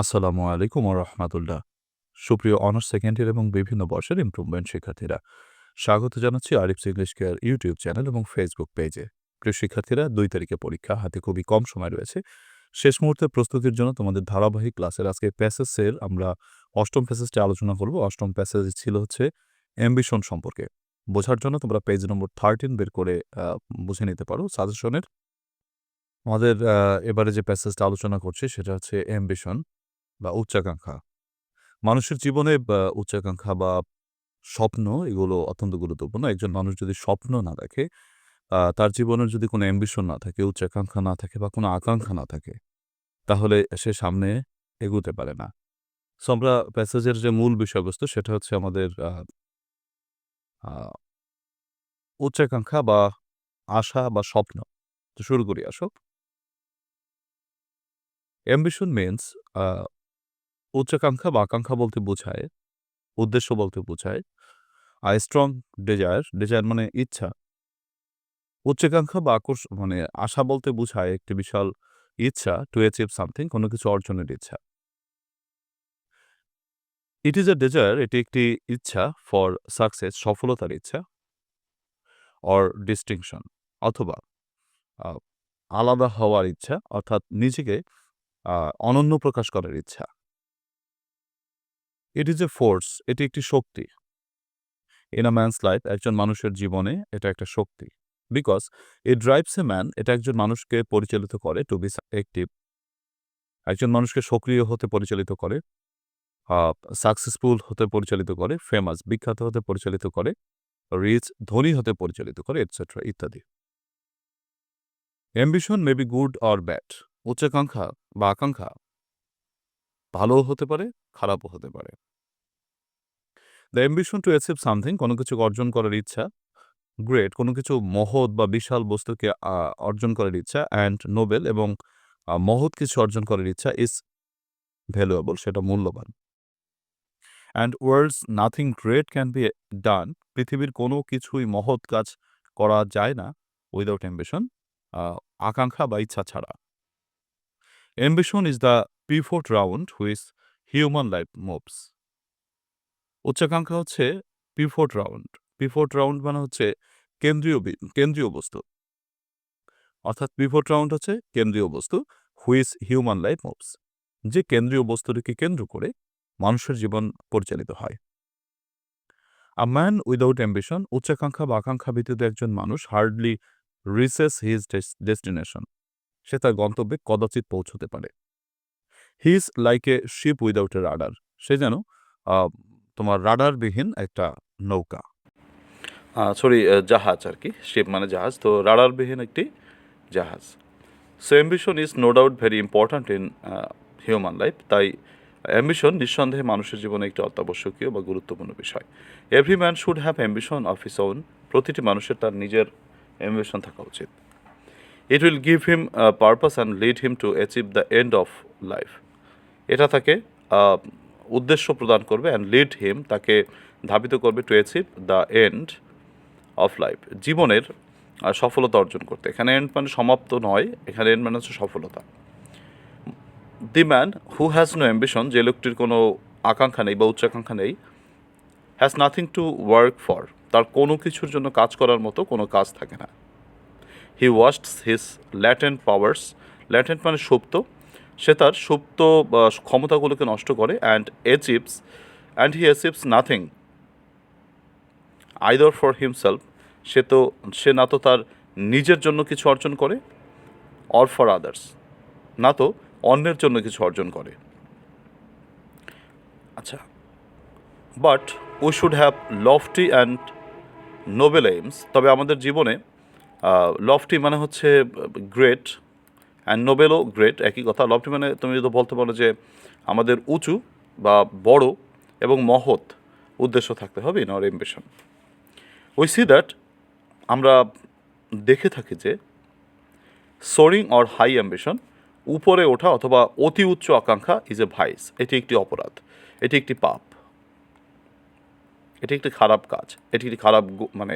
আসসালামু আলাইকুম রহমাতুল্লাহ। সুপ্রিয় অনার্স সেকেন্ড ইয়ার এবং বিভিন্ন বর্ষের ইমপ্রুভমেন্ট শিক্ষার্থীরা, স্বাগত জানাচ্ছি Arif's English care YouTube channel এবং ফেসবুক পেজে প্রিয় শিক্ষার্থীরা, দুই তারিখে পরীক্ষা, হাতে খুবই কম সময় রয়েছে। শেষ মুহূর্তে প্রস্তুতির জন্য তোমাদের ধারাবাহিক ক্লাসের আজকে প্যাসেজের আমরা অষ্টম প্যাসেজটি আলোচনা করব। অষ্টম প্যাসেজ ছিল হচ্ছে অ্যাম্বিশন সম্পর্কে। বোঝার জন্য তোমরা পেজ নম্বর থার্টিন বের করে বুঝে নিতে পারো সাজেশনের আমাদের এবারে যে প্যাসেজটা আলোচনা করছি সেটা হচ্ছে অ্যাম্বিশন বা উচ্চাকাঙ্ক্ষা। মানুষের জীবনে উচ্চাকাঙ্ক্ষা বা স্বপ্ন এগুলো অত্যন্ত গুরুত্বপূর্ণ। একজন মানুষ যদি স্বপ্ন না দেখে তার জীবনের যদি কোনো অ্যাম্বিশন না থাকে, উচ্চাকাঙ্ক্ষা না থাকে বা কোনো আকাঙ্ক্ষা না থাকে, তাহলে সে সামনে এগুতে পারে না। সো আমরা প্যাসেজের যে মূল বিষয়বস্তু সেটা হচ্ছে আমাদের উচ্চাকাঙ্ক্ষা বা আশা বা স্বপ্ন। তো শুরু করি আসো অ্যাম্বিশন মিনস উচ্চাকাঙ্ক্ষা বা আকাঙ্ক্ষা বলতে বোঝায়, উদ্দেশ্য বলতে বোঝায় আই স্ট্রং ডিজায়ার ডিজায়ার মানে ইচ্ছা। উচ্চাকাঙ্ক্ষা বা আকর্ষণ মানে আশা বলতে বোঝায় একটি বিশাল ইচ্ছা টু অ্যাচিভ সামথিং কোনো কিছু অর্জনের ইচ্ছা। ইট ইজ এ ডিজায়ার এটি একটি ইচ্ছা ফর সাকসেস সফলতার ইচ্ছা অর ডিস্টিংশন অথবা আলাদা হওয়ার ইচ্ছা, অর্থাৎ নিজেকে অনন্য প্রকাশ করার ইচ্ছা। ইট ইজ এ ফোর্স এটি একটি শক্তি। ইন আ ম্যানস লাইফ একজন মানুষের জীবনে এটা একটা শক্তি। Because it drives a man এটা একজন মানুষকে পরিচালিত করে টু বি অ্যাক্টিভ একজন মানুষকে সক্রিয় হতে পরিচালিত করে সাকসেসফুল হতে পরিচালিত করে ফেমাস বিখ্যাত হতে পরিচালিত করে রিচ ধনী হতে পরিচালিত করে এটসেট্রা ইত্যাদি। Ambition may be good or bad উচ্চাকাঙ্ক্ষা বা আকাঙ্ক্ষা ভালোও হতে পারে খারাপও হতে পারে। The ambition to achieve something কোনো কিছু অর্জন করার ইচ্ছা গ্রেট কোনো কিছু মহৎ বা বিশাল বস্তুকে অর্জন করার ইচ্ছা অ্যান্ড নোবেল এবং মহৎ কিছু অর্জন করার ইচ্ছা ইজ ভ্যালুয়েবল সেটা মূল্যবান। And world's nothing great can be done পৃথিবীর কোনো কিছুই মহৎ কাজ করা যায় না উইদাউট অ্যাম্বিশন আকাঙ্ক্ষা বা ইচ্ছা ছাড়া। Ambition is the pivot round which human life moves উচ্চাকাঙ্ক্ষা হচ্ছে পিফোর্ট রাউন্ড পিফোর্ট রাউন্ড মানে হচ্ছে কেন্দ্রীয় কেন্দ্রীয় বস্তু। অর্থাৎ পিফোর্ট রাউন্ড হচ্ছে কেন্দ্রীয় বস্তু হুইস হিউম্যান লাইফ মুভস যে কেন্দ্রীয় বস্তুটিকে কেন্দ্র করে মানুষের জীবন পরিচালিত হয়। আ ম্যান উইদাউট অ্যাম্বিশন উচ্চাকাঙ্ক্ষা বা আকাঙ্ক্ষা ব্যতীত একজন মানুষ হার্ডলি রিসেস হিজ ডেস্টিনেশন সে তার গন্তব্যে কদাচিৎ পৌঁছতে পারে। He is like a ship without a rudder. সে যেন তোমার রাডারবিহীন একটা নৌকা। সরি জাহাজ আর কি, শিপ মানে জাহাজ। তো রাডারবিহীন একটি জাহাজ। So ambition is no doubt very important in human life তাই অ্যাম্বিশন নিঃসন্দেহে মানুষের জীবনে একটি অত্যাবশ্যকীয় বা গুরুত্বপূর্ণ বিষয়। Every man should have ambition of his own প্রতিটি মানুষের তার নিজের অ্যাম্বিশন থাকা উচিত। It will give him purpose and lead him to achieve the end of life এটা তাকে উদ্দেশ্য প্রদান করবে অ্যান্ড লিড হিম তাকে ধাবিত করবে to achieve the end of life জীবনের সফলতা অর্জন করতে। এখানে এন্ড মানে সমাপ্ত নয়, এখানে এন্ড মানে হচ্ছে সফলতা। The man who has no ambition যে লোকটির কোনো আকাঙ্ক্ষা নেই বা উচ্চাকাঙ্ক্ষা নেই has nothing to work for তার কোনো কিছুর জন্য কাজ করার মতো কোনো কাজ থাকে না। He waste his latent powers latent মানে সুপ্ত। সে তার সুপ্ত ক্ষমতাগুলোকে নষ্ট করে and achieves and he achieves nothing either for himself সে তো, সে না তো তার নিজের জন্য কিছু অর্জন করে অর ফর আদার্স না তো অন্যের জন্য কিছু অর্জন করে। আচ্ছা but we should have lofty and noble aims তবে আমাদের জীবনে লফটি মানে হচ্ছে গ্রেট অ্যান্ড নোবেলও গ্রেট একই কথা। লফটি মানে তুমি যদি বলতে পারো যে আমাদের উঁচু বা বড় এবং মহৎ উদ্দেশ্য থাকতে হবে in our ambition we see that আমরা দেখে থাকি যে সোরিং অর হাই অ্যাম্বিশন উপরে ওঠা অথবা অতি উচ্চ আকাঙ্ক্ষা ইজ এ ভাইস এটি একটি অপরাধ। এটি একটি পাপ। এটি একটি খারাপ কাজ। এটি একটি খারাপ মানে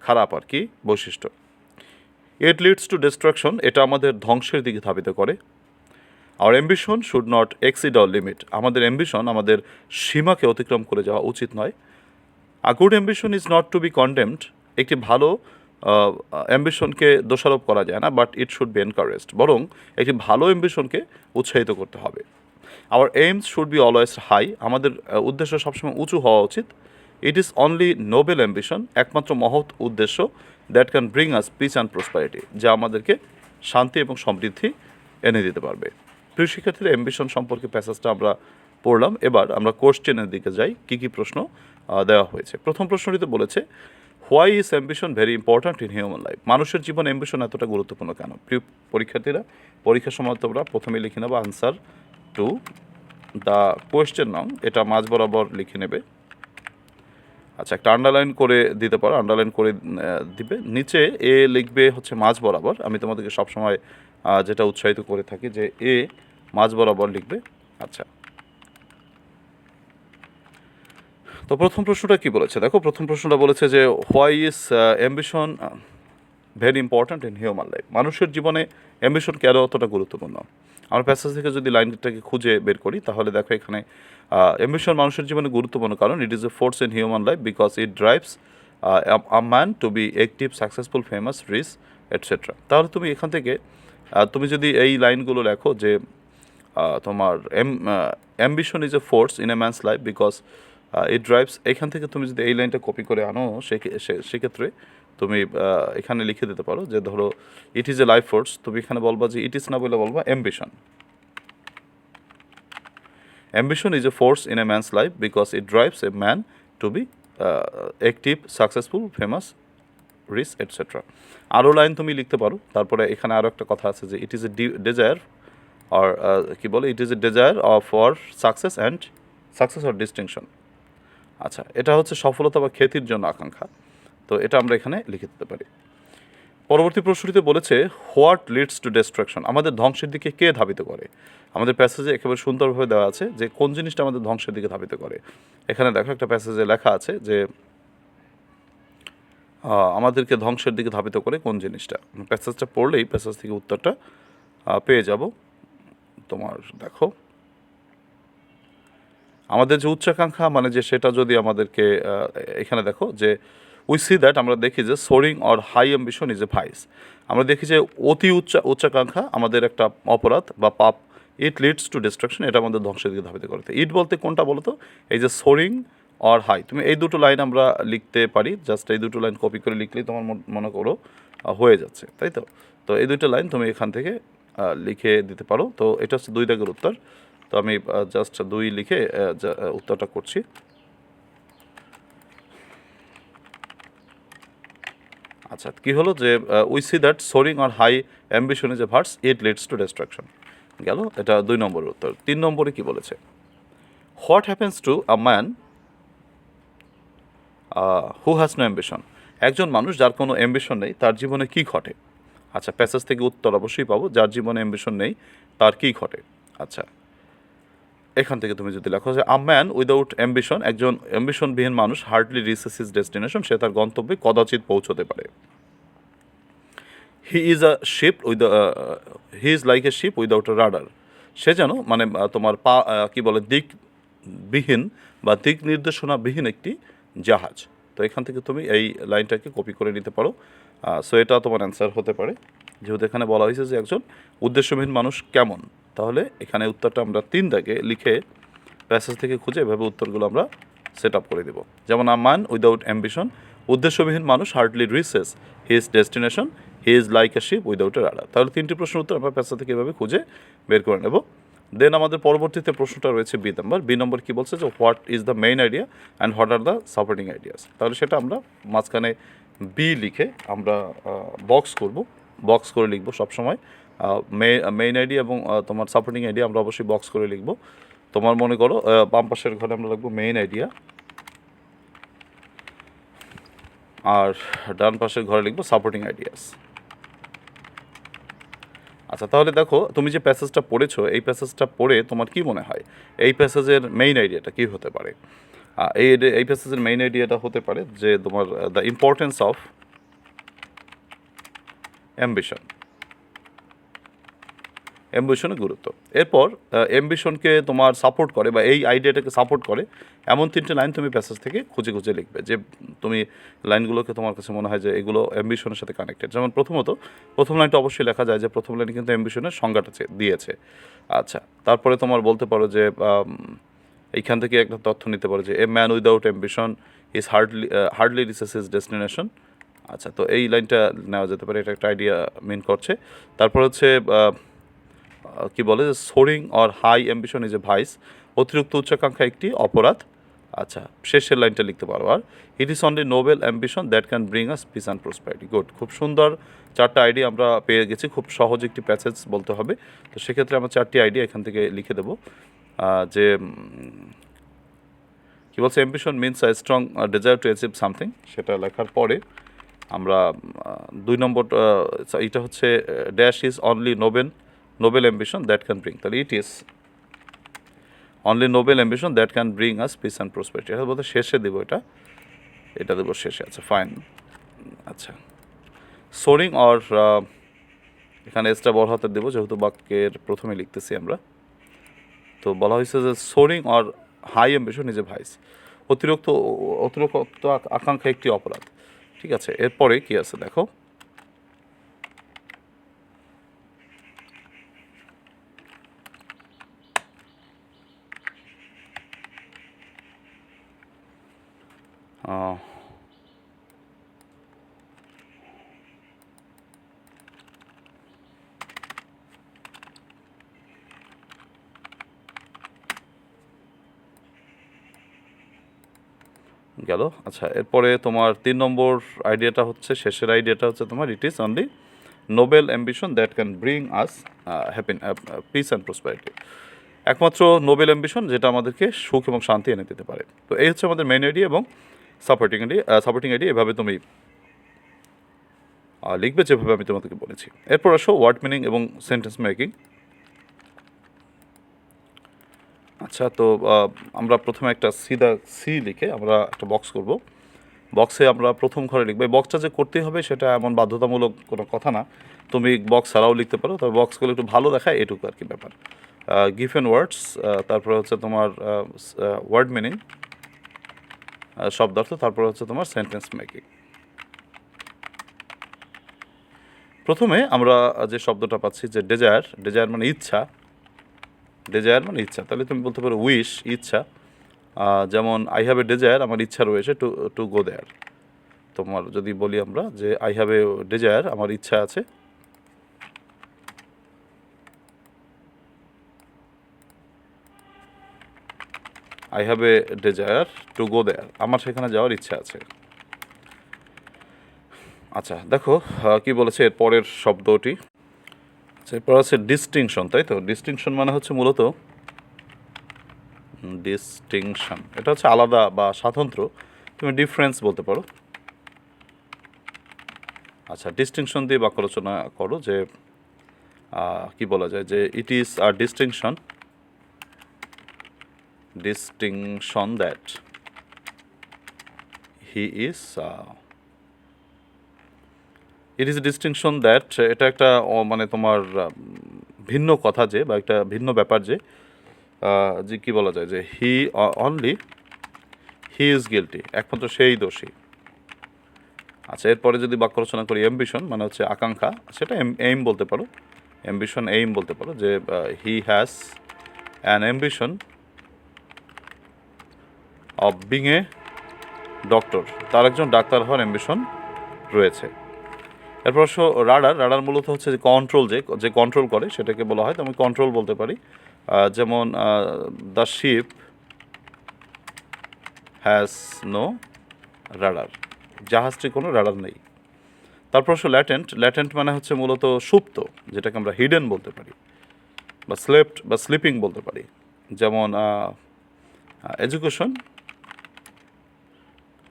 খারাপ আর কি বৈশিষ্ট্য। ইট লিডস টু ডিস্ট্রাকশন এটা আমাদের ধ্বংসের দিকে ধাবিত করে। Our ambition should not exceed our limit আমাদের অ্যাম্বিশন আমাদের সীমাকে অতিক্রম করে যাওয়া উচিত নয়। A good ambition is not to be condemned একটি ভালো অ্যাম্বিশনকে দোষারোপ করা যায় না but it should be encouraged বরং একটি ভালো অ্যাম্বিশনকে উৎসাহিত করতে হবে। Our aims should be always high আমাদের উদ্দেশ্য সবসময় উঁচু হওয়া উচিত। It is only noble ambition একমাত্র মহৎ উদ্দেশ্য। That can bring us peace and prosperity যা আমাদেরকে শান্তি এবং সমৃদ্ধি এনে দিতে পারবে। প্রিয় শিক্ষার্থীরা অ্যাম্বিশন সম্পর্কে প্যাসেজটা আমরা পড়লাম। এবার আমরা কোশ্চেনের দিকে যাই, কী কী প্রশ্ন দেওয়া হয়েছে। প্রথম প্রশ্নটিতে বলেছে why is ambition very important in human life মানুষের জীবনে অ্যাম্বিশন এতটা গুরুত্বপূর্ণ কেন? প্রিয় পরীক্ষার্থীরা, পরীক্ষার সময় তোমরা প্রথমে লিখে নেব আনসার টু দ্য কোয়েশ্চেন নাম এটা মাঝ বরাবর লিখে নেবে। আচ্ছা একটা আন্ডারলাইন করে দিতে পারো আন্ডারলাইন করে দিবে। নিচে এ লিখবে হচ্ছে মাঝ বরাবর। আমি তোমাদেরকে সবসময় যেটা উৎসাহিত করে থাকি যে এ মাঝ বরাবর লিখবে। আচ্ছা। তো প্রথম প্রশ্নটা কি বলেছে? দেখো, প্রথম প্রশ্নটা বলেছে যে why is ambition very important in human life মানুষের জীবনে অ্যাম্বিশন কেন অতটা গুরুত্বপূর্ণ? আমরা প্যাসেজ থেকে যদি লাইনটাকে খুঁজে বের করি, তাহলে দেখো এখানে অ্যাম্বিশন মানুষের জীবনে গুরুত্বপূর্ণ কারণ it is a force in human life because it drives a man to be active successful famous rich etcetera তাহলে তুমি এখান থেকে তুমি যদি এই লাইনগুলো লেখো যে তোমার ambition is a force in a man's life because it drives এখান থেকে তুমি যদি এই লাইনটা কপি করে আনো সেক্ষেত্রে তুমি এখানে লিখে দিতে পারো যে ধরো it is a life force তুমি এখানে বলবা যে ইট ইজ না বলে বলবা ambition ambition is a force in a man's life because it drives a man to be active successful famous rich etcetera আরও লাইন তুমি লিখতে পারো। তারপরে এখানে আরও একটা কথা আছে যে ইট ইজ এ ডিজায়ার আর কি বলে? It is a desire of for success and success or distinction আচ্ছা এটা হচ্ছে সফলতা বা খ্যাতির জন্য আকাঙ্ক্ষা। তো এটা আমরা এখানে লিখে দিতে পারি। পরবর্তী প্রশ্নটিতে বলেছে, হোয়াট লিডস টু ডিস্ট্রাকশন? আমাদের ধ্বংসের দিকে কে ধাবিত করে? আমাদের প্যাসেজে একেবারে সুন্দরভাবে দেওয়া আছে যে, কোন জিনিসটা আমাদের ধ্বংসের দিকে ধাবিত করে? এখানে দেখো একটা প্যাসেজে লেখা আছে যে আমাদেরকে ধ্বংসের দিকে ধাবিত করে কোন জিনিসটা? প্যাসেজটা পড়লেই প্যাসেজ থেকে উত্তরটা পেয়ে যাব। তোমার দেখো। আমাদের যে উচ্চাকাঙ্ক্ষা মানে যে সেটা যদি আমাদেরকে এখানে দেখো যে উই সি দ্যাট আমরা দেখি যে soaring or high ambition is a vice আমরা দেখি যে অতি উচ্চা, উচ্চাকাঙ্ক্ষা আমাদের একটা অপরাধ বা পাপ ইট লিডস টু ডিস্ট্রাকশন এটা আমাদের ধ্বংসের দিকে ধাবিত করতে। ইট বলতে কোনটা বলো তো? এই যে সোরিং অর হাই তুমি এই দুটো লাইন আমরা লিখতে পারি জাস্ট এই দুটো লাইন কপি করে লিখলেই তোমার মন- করো হয়ে যাচ্ছে, তাই তো? তো এই দুটো লাইন তুমি এখান থেকে লিখে দিতে পারো। তো এটা হচ্ছে দুই দাগের উত্তর। তো আমি জাস্ট দুই লিখে উত্তরটা করছি। আচ্ছা কি হলো যে we see that soaring or high ambition is a vice it leads to destruction গেল, এটা দুই নম্বরের উত্তর। তিন নম্বরে কি বলেছে? What happens to a man who has no ambition একজন মানুষ যার কোনো অ্যাম্বিশন নেই, তার জীবনে কি ঘটে? আচ্ছা প্যাসেজ থেকে উত্তর অবশ্যই পাবো, যার জীবনে অ্যাম্বিশন নেই, তার কি ঘটে? আচ্ছা এখান থেকে তুমি যদি লেখো যে আ ম্যান উইদাউট অ্যাম্বিশন একজন অ্যাম্বিশনবিহীন মানুষ হার্ডলি রিসেস ইজ ডেস্টিনেশন সে তার গন্তব্যে কদাচিৎ পৌঁছতে পারে। He is a ship with he is like a ship without a rudder সে যেন মানে তোমার পা কী বলে দিকবিহীন বা দিক নির্দেশনাবিহীন একটি জাহাজ। তো এখান থেকে তুমি এই লাইনটাকে কপি করে নিতে পারো। সো এটা তোমার অ্যান্সার হতে পারে। যেহেতু এখানে বলা হয়েছে যে, একজন উদ্দেশ্যবিহীন মানুষ কেমন? তাহলে এখানে উত্তরটা আমরা তিন দাগে লিখে প্যাসেজ থেকে খুঁজে এভাবে উত্তরগুলো আমরা সেট আপ করে দেব। যেমন আ ম্যান উইদাউট অ্যাম্বিশন উদ্দেশ্যবিহীন মানুষ hardly reaches his destination he is like a ship without a rudder তাহলে তিনটি প্রশ্নের উত্তর আমরা প্যাসেজ থেকে এভাবে খুঁজে বের করে নেব। দেন আমাদের পরবর্তীতে প্রশ্নটা রয়েছে বি নম্বর বি নম্বর কী বলছে যে what is the main idea and what are the supporting ideas তাহলে সেটা আমরা মাঝখানে বি লিখে আমরা বক্স করব। বক্স করে লিখব সবসময়। মেইন আইডি এবং তোমার সাপোর্টিং আইডিয়া আমরা অবশ্যই বক্স করে লিখব। তোমার মনে করো বাম পাশের ঘরে আমরা লিখব মেইন আইডিয়া আর ডান পাশের ঘরে লিখব সাপোর্টিং আইডিয়াস আচ্ছা তাহলে দেখো, তুমি যে প্যাসেজটা পড়েছো, এই প্যাসেজটা পড়ে তোমার কি মনে হয়? এই প্যাসেজের মেইন আইডিয়াটা কি হতে পারে? এই এই প্যাসেজের মেইন আইডিয়াটা হতে পারে যে তোমার দ্য ইম্পর্টেন্স অফ অ্যাম্বিশন অ্যাম্বিশনের গুরুত্ব। এরপর অ্যাম্বিশনকে তোমার সাপোর্ট করে বা এই আইডিয়াটাকে সাপোর্ট করে এমন তিনটে লাইন তুমি প্যাসেজ থেকে খুঁজে খুঁজে লিখবে যে তুমি লাইনগুলোকে তোমার কাছে মনে হয় যে এগুলো অ্যাম্বিশনের সাথে কানেক্টেড যেমন প্রথমত, প্রথম লাইনটা অবশ্যই লেখা যায় যে প্রথম লাইনে কিন্তু অ্যাম্বিশনের সংজ্ঞাটা দিয়েছে। আচ্ছা তারপরে তোমার বলতে পারো যে এইখান থেকে একটা তথ্য নিতে পারো যে a man without ambition is hardly hardly reaches his destination আচ্ছা তো এই লাইনটা নেওয়া যেতে পারে, এটা একটা আইডিয়া মিন করছে। তারপর হচ্ছে কি বলে যে soaring or high ambition is a vice অতিরিক্ত উচ্চাকাঙ্ক্ষা একটি অপরাধ। আচ্ছা শেষের লাইনটা লিখতে পারো আর। It is only noble ambition that can bring us peace and prosperity good খুব সুন্দর চারটা আইডি আমরা পেয়ে গেছি, খুব সহজ একটি প্যাসেজ বলতে হবে। তো সেক্ষেত্রে আমরা চারটি আইডিয়া এখান থেকে লিখে দেবো। যে কি বলছে ambition means a strong desire to achieve something সেটা লেখার পরে আমরা দুই নম্বর এটা হচ্ছে dash is only noble noble ambition that can bring তাহলে it is only noble ambition that can bring us peace and prosperity এটা বলতে শেষে দেবো এটা এটা দেবো শেষে আচ্ছা ফাইন আচ্ছা। সোরিং অর এখানে এক্সট্রা বড় হাতের দেবো, যেহেতু বাক্যের প্রথমে লিখতেছি আমরা। তো বলা হয়েছে যে soaring or high ambition is a vice অতিরিক্ত অতিরিক্ত আকাঙ্ক্ষা একটি অপরাধ। ঠিক আছে, এরপরে কি আছে দেখো? গেল। আচ্ছা এরপরে তোমার তিন নম্বর আইডিয়াটা হচ্ছে, শেষের আইডিয়াটা হচ্ছে তোমার it is only noble ambition that can bring us happy peace and prosperity একমাত্র নোবেল অ্যাম্বিশন যেটা আমাদেরকে সুখ এবং শান্তি এনে দিতে পারে। তো এই হচ্ছে আমাদের মেন আইডিয়া এবং সাপোর্টিং আইডিয়া সাপোর্টিং আইডি এভাবে তুমি লিখবে যেভাবে আমি তোমাদেরকে বলেছি। এরপর আসো ওয়ার্ড মিনিং এবং সেন্টেন্স মেকিং আচ্ছা তো আমরা প্রথমে একটা সিদা সি লিখে আমরা একটা বক্স করব। বক্সে আমরা প্রথম ঘরে লিখব। এই বক্সটা যে করতেই হবে সেটা এমন বাধ্যতামূলক কোনো কথা না। তুমি বক্স ছাড়াও লিখতে পারো। তবে বক্সগুলো একটু ভালো দেখায় এটুকু আর কি ব্যাপার। গিফেন ওয়ার্ডস তারপরে হচ্ছে তোমার ওয়ার্ড মিনিং শব্দার্থ তারপরে হচ্ছে তোমার সেন্টেন্স মেকিং প্রথমে আমরা যে শব্দটা পাচ্ছি যে ডেজায়ার ডেজায়ার মানে ইচ্ছা। ডেজায়ার মানে ইচ্ছা। তাহলে তুমি বলতে পারো উইশ ইচ্ছা। যেমন আই হ্যাভ এ ডেজায়ার আমার ইচ্ছা রয়েছে টু টু গো দেয়ার তোমার যদি বলি আমরা যে আই হ্যাভ এ ডেজায়ার আমার ইচ্ছা আছে I have a desire to go there আমার সেখানে যাওয়ার ইচ্ছা আছে। আচ্ছা দেখো কি বলেছে এর পরের শব্দটি? আচ্ছা এরপর আছে ডিস্টিংশন তাই তো? ডিস্টিংশন মানে হচ্ছে মূলত ডিস্টিংশন এটা হচ্ছে আলাদা বা স্বাতন্ত্র। তুমি ডিফারেন্স বলতে পারো। আচ্ছা ডিস্টিংশন দিয়ে বাক্য রচনা করো যে কি বলা যায় যে it is our distinction distinction that he is it is distinction that এটা একটা মানে তোমার ভিন্ন কথা যে, বা একটা ভিন্ন ব্যাপার যে যে কি বলা যায় যে he only he is guilty একমাত্র সেই দোষী। আচ্ছা এরপরে যদি বাক্য রচনা করি অ্যাম্বিশন মানে হচ্ছে আকাঙ্ক্ষা, সেটা এইম বলতে পারো। অ্যাম্বিশন এইম বলতে পারো যে he has an ambition of being a doctor তার একজন ডাক্তার হওয়ার অ্যাম্বিশন রয়েছে। এরপর অবশ্য রাডার রাডার মূলত হচ্ছে যে কন্ট্রোল যে যে কন্ট্রোল করে, সেটাকে বলা হয়। তো আমি কন্ট্রোল বলতে পারি। যেমন the ship has no rudder জাহাজটি কোনো রাডার নেই। তারপর অবশ্য ল্যাটেন্ট ল্যাটেন্ট মানে হচ্ছে মূলত সুপ্ত, যেটাকে আমরা হিডেন বলতে পারি। বা স্লেপ্ট বা স্লিপিং বলতে পারি। যেমন education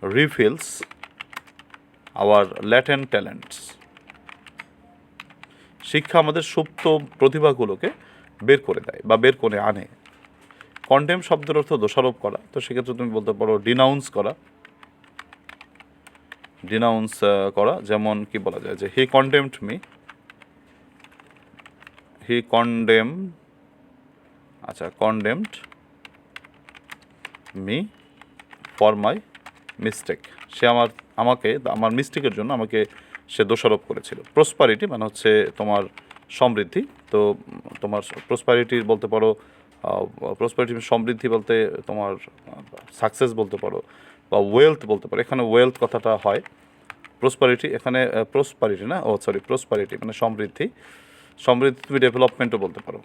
refills our latent talents শিক্ষা আমাদের সুপ্ত প্রতিভাগুলোকে বের করে দেয় বা বের করে আনে। কন্ডেম শব্দের অর্থ দোষারোপ করা। তো সেক্ষেত্রে তুমি বলতে পারো ডিনাউন্স করা। ডিনাউন্স করা। যেমন কি বলা যায় যে he contempt me he condemn আচ্ছা condemned me for my mistake সে আমার, আমাকে, আমার মিস্টেকের জন্য আমাকে সে দোষারোপ করেছিল। প্রসপারিটি মানে হচ্ছে তোমার সমৃদ্ধি। তো তোমার প্রসপারিটি বলতে পারো প্রসপারিটি সমৃদ্ধি বলতে তোমার সাকসেস বলতে পারো বা ওয়েলথ বলতে পারো। এখানে ওয়েলথ কথাটা হয়। প্রসপারিটি এখানে প্রসপারিটি না? ও সরি প্রসপারিটি মানে সমৃদ্ধি। সমৃদ্ধি তুমি ডেভেলপমেন্টও বলতে পারো।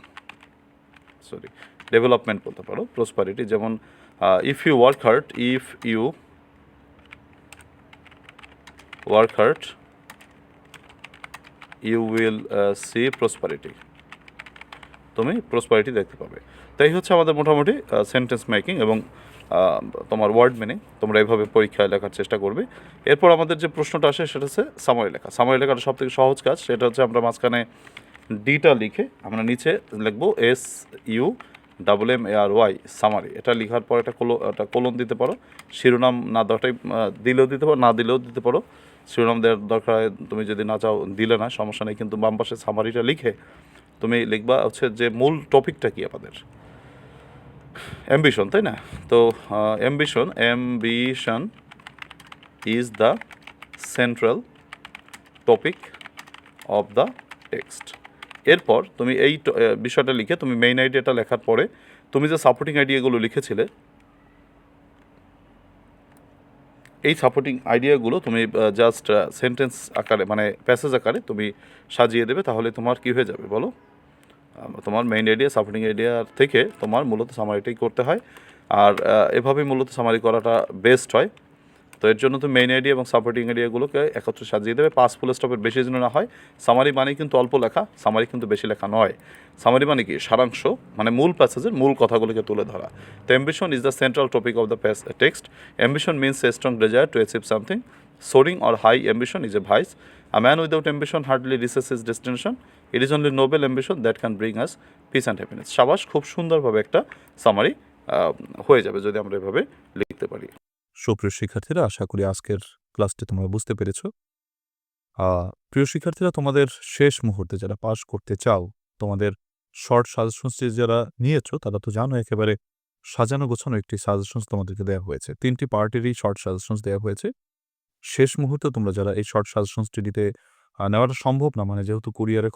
সরি ডেভেলপমেন্ট বলতে পারো। প্রসপারিটি যেমন if you work hard if you work hard you will see prosperity তুমি প্রসপারিটি দেখতে পাবে। তাই হচ্ছে আমাদের মোটামুটি সেন্টেন্স মেকিং এবং তোমার ওয়ার্ড মিনিং তোমরা এইভাবে পরীক্ষায় লেখার চেষ্টা করবে। এরপর আমাদের যে প্রশ্নটা আসে, সেটা হচ্ছে সামারি লেখা। সামারি লেখাটা সব থেকে সহজ কাজ, সেটা হচ্ছে আমরা মাঝখানে ডিটা লিখে আমরা নিচে লিখব S U double M R Y summary এটা লেখার পর একটা কোলো, একটা কোলন দিতে পারো। শিরোনাম না দেওয়াটাই দিলেও দিতে পারো, না দিলেও দিতে পারো। শিরোনাম দেওয়ার দরকার তুমি যদি না চাও দিলে না, সমস্যা নেই। কিন্তু বাম পাশে সামারিটা লিখে তুমি লিখবা হচ্ছে যে মূল টপিকটা কি আমাদের? অ্যাম্বিশন তাই না? তো ambition ambition is the central topic of the text এরপর তুমি এই বিষয়টা লিখে তুমি মেইন আইডিয়াটা লেখার পরে তুমি যে সাপোর্টিং আইডিয়াগুলো লিখেছিলে এই সাপোর্টিং আইডিয়াগুলো তুমি জাস্ট সেন্টেন্স আকারে মানে প্যাসেজ আকারে তুমি সাজিয়ে দেবে, তাহলে তোমার কি হয়ে যাবে বলো? তোমার মেইন আইডিয়া সাপোর্টিং আইডিয়ার থেকে তোমার মূলত সামারিটাই করতে হয়। আর এভাবে মূলত সামারি করাটা বেস্ট হয়। তো এর জন্য তো মেইন আইডিয়া এবং সাপোর্টিং আইডিয়াগুলোকে একত্রে সাজিয়ে দেবে। পাঁচ ফুল স্টপের বেশি যেন না হয় সামারি মানে কিন্তু অল্প লেখা সামারি কিন্তু বেশি লেখা নয়। সামারি মানে কি? সারাংশ মানে মূল প্যাসেজের মূল কথাগুলোকে তুলে ধরা। তো ambition is the central topic of the text ambition means a strong desire to achieve something soaring or high ambition is a vice a man without ambition hardly reaches his destination it is only noble ambition that can bring us peace and happiness সাবাস, খুব সুন্দরভাবে একটা summary হয়ে যাবে যদি আমরা এভাবে লিখতে পারি। সুপ্রিয় শিক্ষার্থীরা, আশা করি আজকের ক্লাসটি তোমরা বুঝতে পেরেছ। প্রিয় শিক্ষার্থীরা, তোমাদের শেষ মুহূর্তে যারা পাস করতে চাও, তোমাদের শর্ট সাজেশনসটি যারা নিয়েছো, তারা তো জানো একেবারে সাজানো গোছানো একটি সাজেশনস তোমাদেরকে দেওয়া হয়েছে। তিনটি পার্টিরই শর্ট সাজেশনস দেওয়া হয়েছে। শেষ মুহূর্তে তোমরা যারা এই শর্ট সাজেশনসটি নিতে নেওয়াটা সম্ভব না মানে যেহেতু কুরিয়ারে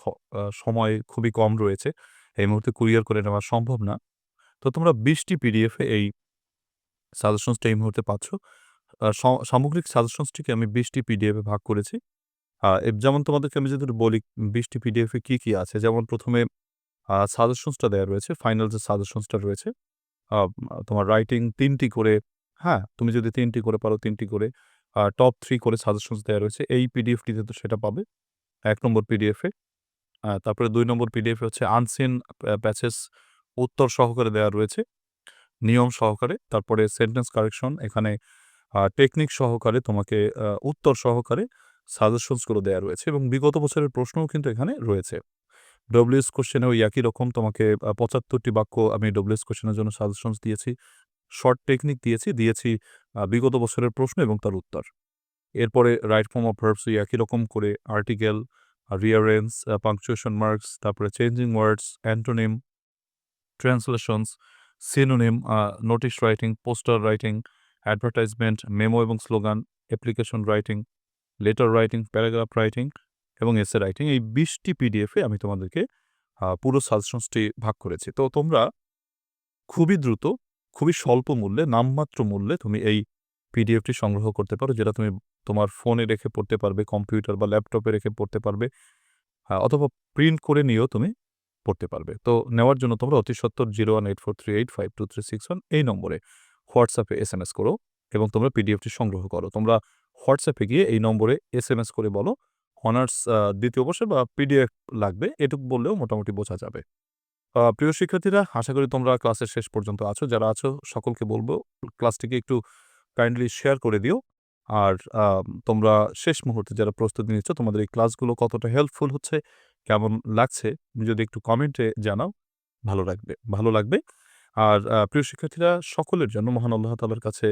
সময় খুবই কম রয়েছে, এই মুহূর্তে কুরিয়ার করে নেওয়া সম্ভব না। তো তোমরা বিশটি পিডিএফে এই সাজেশনসটা এই মুহূর্তে পাচ্ছ। সামগ্রিক সাজেশনসটিকে আমি বিশটি পিডিএফে ভাগ করেছি। যেমন তোমাদেরকে আমি যদি বলি বিশটি পিডিএফে কী কী আছে, যেমন প্রথমে সাজেশনসটা দেওয়া রয়েছে ফাইনাল যে সাজেশনসটা রয়েছে তোমার রাইটিং তিনটি করে হ্যাঁ তুমি যদি তিনটি করে পারো, তিনটি করে টপ থ্রি করে সাজেশনস দেওয়া রয়েছে, এই পিডিএফটিতে তো সেটা পাবে, এক নম্বর পিডিএফে তারপরে দুই নম্বর পিডিএফে হচ্ছে আনসিন প্যাচেস উত্তর সহকারে দেওয়া রয়েছে। নিয়ম সহকারে, তারপরে সেন্টেন্স কারেকশন এখানে টেকনিক সহকারে তোমাকে উত্তর সহকারে সাজেশনসগুলো দেওয়া রয়েছে এবং বিগত বছরের প্রশ্নও কিন্তু এখানে রয়েছে। ডব্লিউএস কোশ্চেনেও একই রকম তোমাকে পঁচাত্তরটি বাক্য আমি ডব্লিউএস কোশ্চেনের জন্য সাজেশনস দিয়েছি শর্ট টেকনিক দিয়েছি দিয়েছি বিগত বছরের প্রশ্ন এবং তার উত্তর। এরপরে রাইট ফর্ম অফ ভার্বস একই রকম করে আর্টিকেল রিয়ারেন্স পাংচুয়েশন মার্কস তারপরে changing words antonym translations synonym notice writing poster writing advertisement memo এবং slogan application writing letter writing paragraph writing এবং এসে রাইটিং এই বিশটি পিডিএফে আমি তোমাদেরকে পুরো সাজেশনসটি ভাগ করেছি। তো তোমরা খুবই দ্রুত, খুবই স্বল্প মূল্যে, নামমাত্র মূল্যে তুমি এই পিডিএফটি সংগ্রহ করতে পারো, যেটা তুমি তোমার ফোনে রেখে পড়তে পারবে কম্পিউটার বা ল্যাপটপে রেখে পড়তে পারবে অথবা প্রিন্ট করে নিয়েও তুমি পড়তে পারবে। তো নেওয়ার জন্য তোমরা অতি সত্তর zero one eight four three eight five two three six one এই নম্বরে হোয়াটসঅ্যাপে এস এম এস করো এবং তোমরা পিডিএফটি সংগ্রহ করো। তোমরা হোয়াটসঅ্যাপে গিয়ে এই নম্বরে এস এম এস করে বলো অনার্স দ্বিতীয় বর্ষে বা পিডিএফ লাগবে, এটুকু বললেও মোটামুটি বোঝা যাবে। প্রিয় শিক্ষার্থীরা, আশা করি তোমরা ক্লাসের শেষ পর্যন্ত আছো। যারা আছো, সকলকে বলব, ক্লাসটিকে একটু কাইন্ডলি শেয়ার করে দিও। আর তোমরা শেষ মুহূর্তে যারা প্রস্তুতি নিচ্ছ, তোমাদের এই ক্লাসগুলো কতটা হেল্পফুল হচ্ছে কেমন লাগছে যদি একটু কমেন্টে জানাও, ভালো লাগবে ভালো লাগবে। আর প্রিয় শিক্ষার্থীরা, সকলের জন্য মহান আল্লাহ তালার কাছে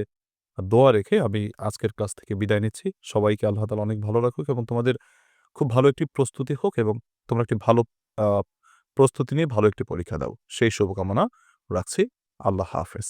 দোয়া রেখে আমি আজকের ক্লাস থেকে বিদায় নিচ্ছি। সবাইকে আল্লাহ তালা অনেক ভালো রাখুক এবং তোমাদের খুব ভালো একটি প্রস্তুতি হোক এবং তোমরা একটি ভালো প্রস্তুতি নিয়ে ভালো একটি পরীক্ষা দাও। সেই শুভকামনা রাখছি। আল্লাহ হাফেজ।